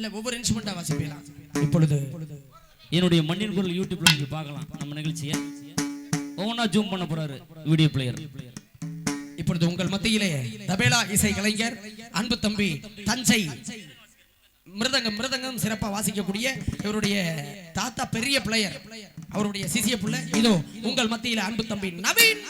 இல்ல ஒவ்வொரு இன்ஸ்ட்ருமெண்டா வாசிப்பீங்களா? இப்பொழுது என்னுடைய மண்ணின் குரல் யூடியூப்ல நீங்க பார்க்கலாம். நம்ம நிகழ்ச்சியை. ஒவ்வொன்றா ஜூம் பண்ண போறாரு வீடியோ பிளேயர் இப்பொழுது உங்கள் மத்தியிலே தபேலா இசை கலைஞர் அன்பு தம்பி தஞ்சை மிருதங்கம் மிருதங்கம் சிறப்பா வாசிக்கக்கூடிய இவருடைய தாத்தா பெரிய பிளேயர் அவருடைய சிசிய புள்ள இதோ உங்கள் மத்தியில அன்பு தம்பி நவீன்.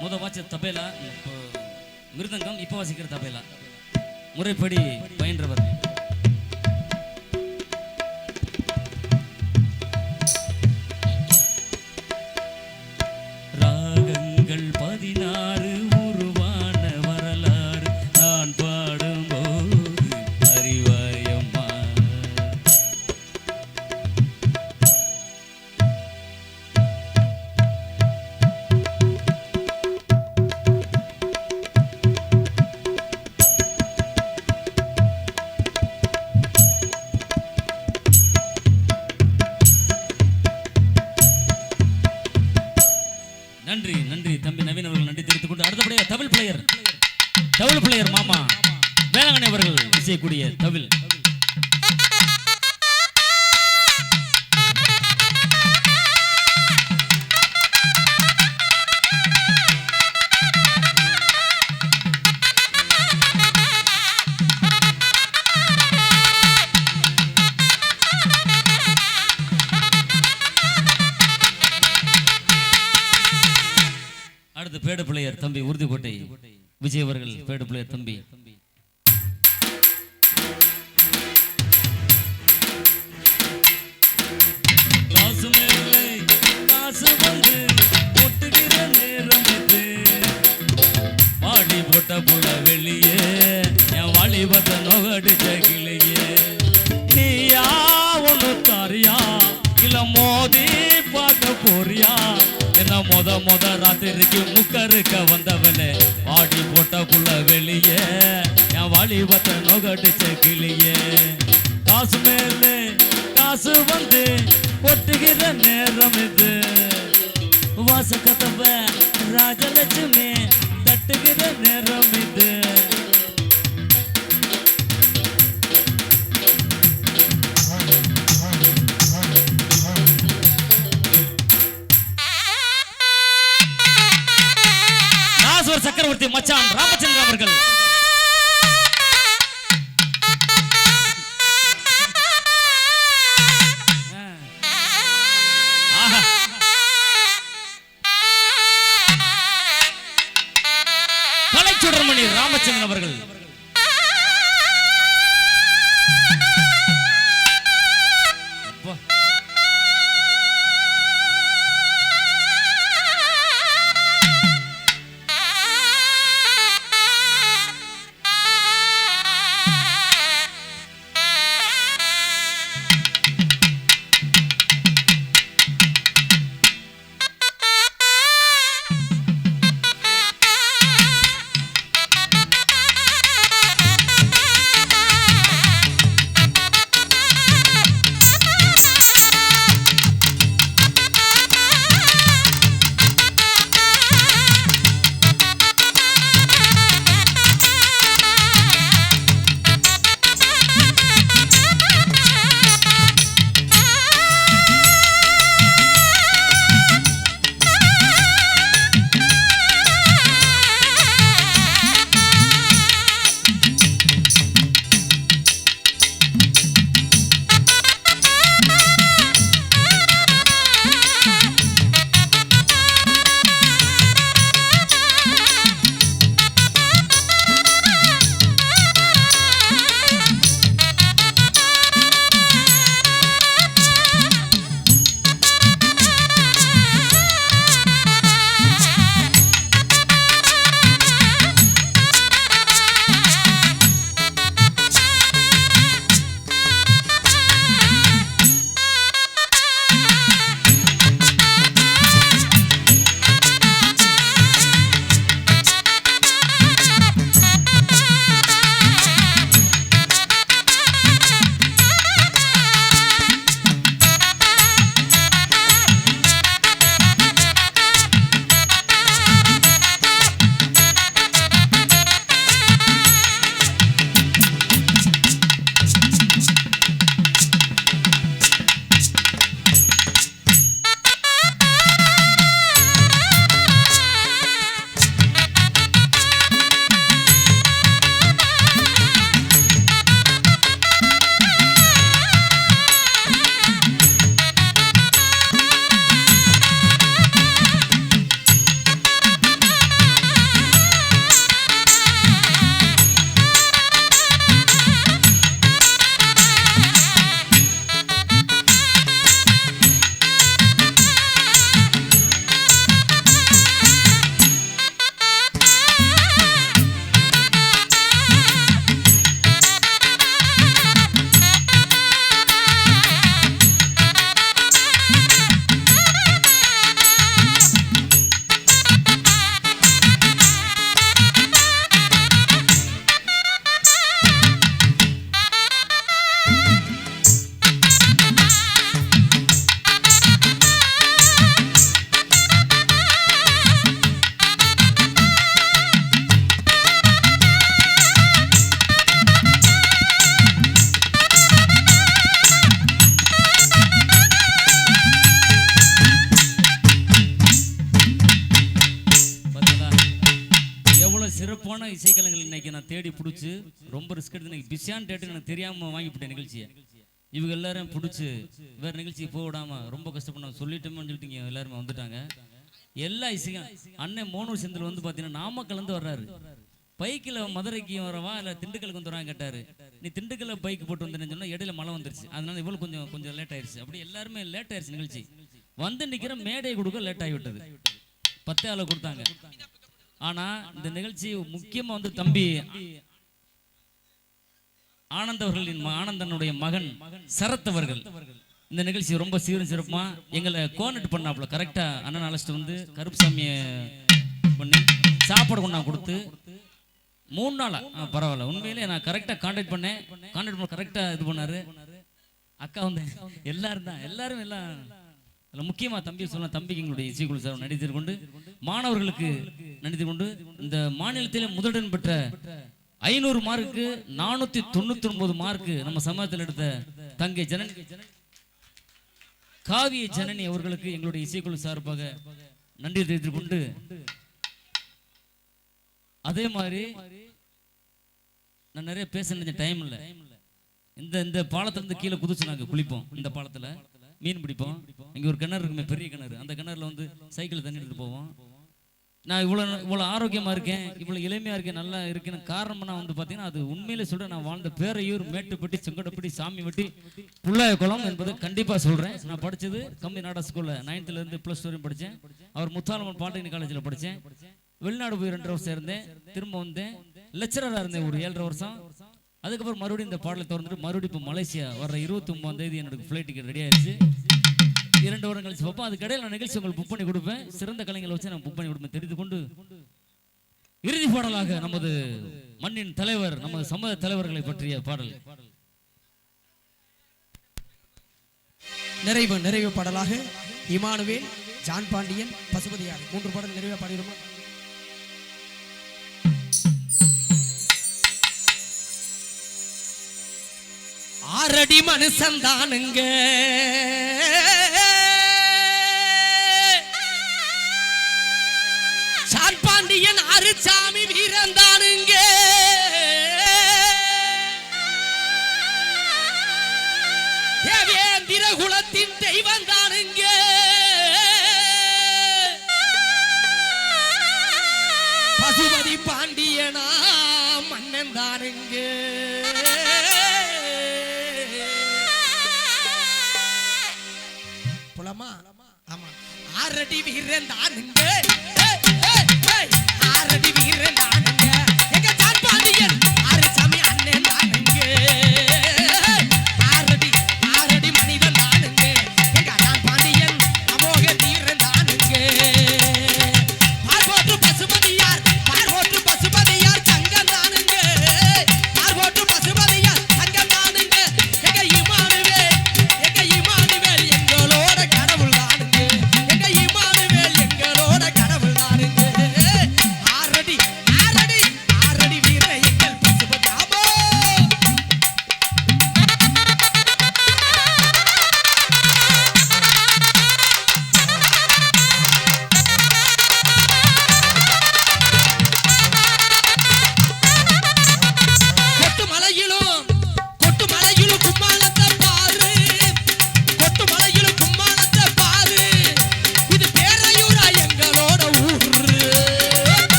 முத வாட்சி தபேலா இப்போ மிருதங்கம் இப்போ வாசிக்கிற தபேலா. முறைப்படி பயின்றவர். அவர்கள் இசையக்கூடிய தவில் அடுத்து பேடு பிள்ளையர் தம்பி உறுதிக்கோட்டை. விஜய் அவர்கள் பேடு பிள்ளையர் தம்பி. போட்ட புல வெளியே என் வாலிபத்தை நோகடிச்ச கிளியே நீயா ஒண்ணு தாரியா இல்ல மோதி பார்க்க போறியா? என்ன மொத மொத ராத்திரிக்கு முக்கருக்க வந்தவனே? பாடி போட்ட புல வெளியே என் வாலிபத்தை நோகடிச்ச கிளியே காசு மேலே காசு வந்து ஒட்டுகிற நேரம் இது. வாச வாசக்கதவ ராஜலட்சுமி தட்டுகிற நேரம் இது. சக்கரவர்த்தி மச்சான் ராமச்சந்திரன் அவர்கள். தேடி பிடிச்சி ரொம்ப ரிஸ்க் எடுத்து இன்னைக்கு பிஸியான டேட்டு எனக்கு தெரியாம வாங்கிவிட்டேன் நிகழ்ச்சியை. இவங்க எல்லாரும் பிடிச்சி வேற நிகழ்ச்சிக்கு போக விடாம ரொம்ப கஷ்டப்பட்டு சொல்லிட்டோம்னு சொல்லிட்டு எல்லாருமே வந்துட்டாங்க. எல்லா இசையும் அண்ணன் மோனூர் செந்தில் வந்து பார்த்தீங்கன்னா நாமக்கல் இருந்து வர்றாரு. பைக்கில் மதுரைக்கு வரவா இல்லை திண்டுக்கலுக்கு வந்து வரான்னு கேட்டாரு. நீ திண்டுக்கல்ல பைக் போட்டு வந்தேன்னு சொன்னா இடையில மழை வந்துருச்சு. அதனால இவ்வளவு கொஞ்சம் கொஞ்சம் லேட் ஆயிடுச்சு அப்படி எல்லாருமே லேட் ஆயிடுச்சு நிகழ்ச்சி. வந்து நிக்கிற மேடை கொடுக்க லேட் ஆகிவிட்டது. பத்தே ஆளை கொடுத்தாங்க. ஆனா இந்த நிகழ்ச்சி முக்கியமா வந்து தம்பி ஆனந்தவர்களின் ஆனந்தனுடைய மகன் சரத் அவர்கள். இந்த நிகழ்ச்சி ரொம்ப சீரும் சிறப்புமா? எங்களை கோஆர்டினேட் பண்ணாப்புல. கரெக்டா அண்ணன் அழைச்சிட்டு வந்து கருப்புசாமியை பண்ணி சாப்பாடு கொண்டா கொடுத்து மூணு நாளா? பரவாயில்ல. உண்மையிலே நான் கரெக்டாக காண்டாக்ட் பண்ணேன். காண்டாக்ட் பண்ண கரெக்டாக இது பண்ணாரு. அக்கா வந்து எல்லாரும் தான். எல்லாரும் எல்லாம் அதில் முக்கியமாக தம்பி சொன்ன தம்பிக்கு எங்களுடைய இசைக்குழு சார் நடித்து கொண்டு மாணவர்களுக்கு நடித்து கொண்டு இந்த மாநிலத்தில் முதலிடம் பெற்ற ஐநூறு மார்க்கு நானூற்றி தொண்ணூற்றி ஒன்பது மார்க்கு நம்ம சமூகத்தில் எடுத்த தங்கை ஜனன். காவிய ஜனனி அவர்களுக்கு எங்களுடைய இசைக்குழு சார்பாக நன்றி தெரிவித்துக் கொண்டு அதே மாதிரி நான் நிறைய பேச நினைச்ச டைம் இல்லை. இந்த இந்த பாலத்திலிருந்து கீழே குதிச்சு நாங்க குளிப்போம் இந்த பாலத்துல. மீன் பிடிப்போம். இங்கே ஒரு கிணறு இருக்குமே பெரிய கிணறு. அந்த கிணறுல வந்து சைக்கிள் தண்ணி எடுத்துட்டு போவோம். நான் இவ்வளோ இவ்வளோ ஆரோக்கியமாக இருக்கேன் இவ்வளோ இளமையாக இருக்கேன் நல்லா இருக்கேன்னு காரணம் நான் வந்து பார்த்தீங்கன்னா அது உண்மையிலே சொல்கிறேன் நான் வாழ்ந்த பேரையூர் மேட்டுப்பட்டி செங்கடப்பட்டி சாமி வெட்டி புள்ளாய குளம் என்பது கண்டிப்பாக சொல்கிறேன் நான் படித்தது கம்பி நாடா ஸ்கூலில் நைன்த்துலேருந்து ப்ளஸ் பிளஸ் டூ வரையும் அவர் முத்தாலம்மன் பாலிடெக்னிக் காலேஜில் படித்தேன் வெளிநாடு போய் ரெண்டு வருஷம் இருந்தேன் திரும்ப வந்தேன். லெக்சராக இருந்தேன் ஒரு ஏழரை வருஷம். அதுக்கப்புறம் மறுபடியும் இந்த பாடலை திறந்துட்டு மறுபடியும் இப்போ மலேசியா வர்ற இருபத்தி ஒன்பதாம் தேதி எனக்கு ஃப்ளைட் டிக்கெட் ரெடி ஆயிடுச்சு. இரண்டு வாரம் கழிச்சு பார்ப்போம் அதுக்கடையில் நான் நிகழ்ச்சி உங்களுக்கு புக் பண்ணி கொடுப்பேன். சிறந்த கலைஞர்களை வச்சு நான் புக் பண்ணி கொடுப்பேன். தெரிந்து கொண்டு இறுதி பாடலாக நமது மண்ணின் தலைவர் நமது சமூக தலைவர்களை பற்றிய பாடல். நிறைவு நிறைவு பாடலாக இமானுவேல் ஜான் பாண்டியன் பசுபதியார். மூன்று பாடல் நிறைவே பாடிடுமா? அடி மனுஷன் சார்பாண்டியன் பாண்டியன் அருச்சாமி வீரந்தானுங்க தேவேந்திர குலத்தின் தெய்வம் தானுங்க. பசுபதி பாண்டியனா மன்னன் தானுங்க. ஆரடி வீரன் தானுங்க. ஏய், வீரன் தானுங்க. எங்க ஜான்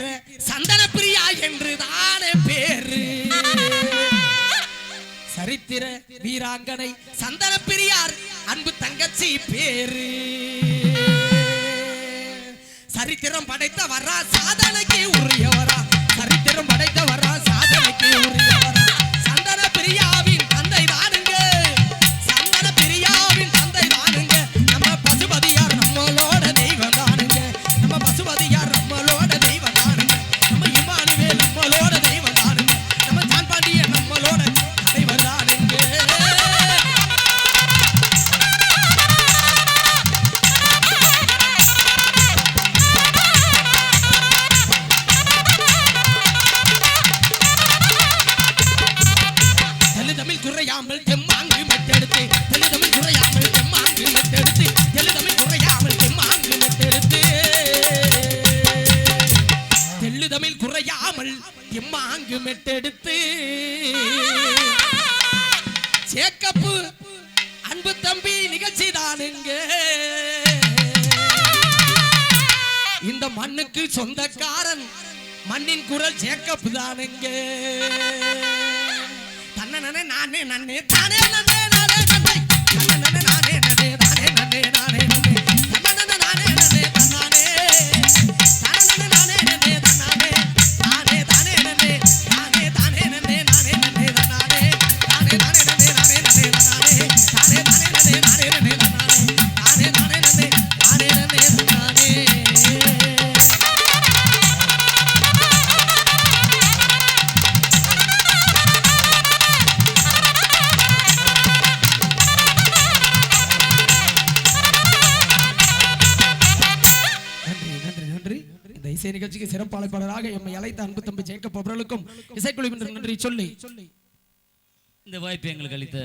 இருக்கிற சந்தன பிரியா என்று தானே பேரு. சரித்திர வீராங்கனை சந்தன பிரியார் அன்பு தங்கச்சி பேரு. சரித்திரம் படைத்த வர்றா சாதனைக்கு உரியவரா. சரித்திரம் படைத்த வர்றா சாதனைக்கு உரியவரா. தமிழ் குறையாமல் தெம்மாங்கு மெட்டெடுத்து தெளி தமிழ் குறையாமல் தெம்மாங்கு மெட்டெடுத்து தெளி தமிழ் குறையாமல் மெட்டெடுத்து தெள்ளு தமிழ் குறையாமல் எம்மாங்கு மெட்டெடுத்து சேக்கப்பு அன்பு நிகழ்ச்சி தானுங்க இந்த மண்ணுக்கு சொந்தக்காரன் மண்ணின் குரல் சேக்கப்பு தானுங்க நானே நானே நானே தானே நானே நானே நானே நானே நானே நானே நானே நிகழ்ச்சிக்கு சிறப்பு அழைப்பாளராக எம்மை அழைத்த அன்பு தம்பி ஜெயக்கப் அவர்களுக்கும் இசைக்குழுவினர் நன்றி சொல்லி இந்த வாய்ப்பு எங்களுக்கு அளித்த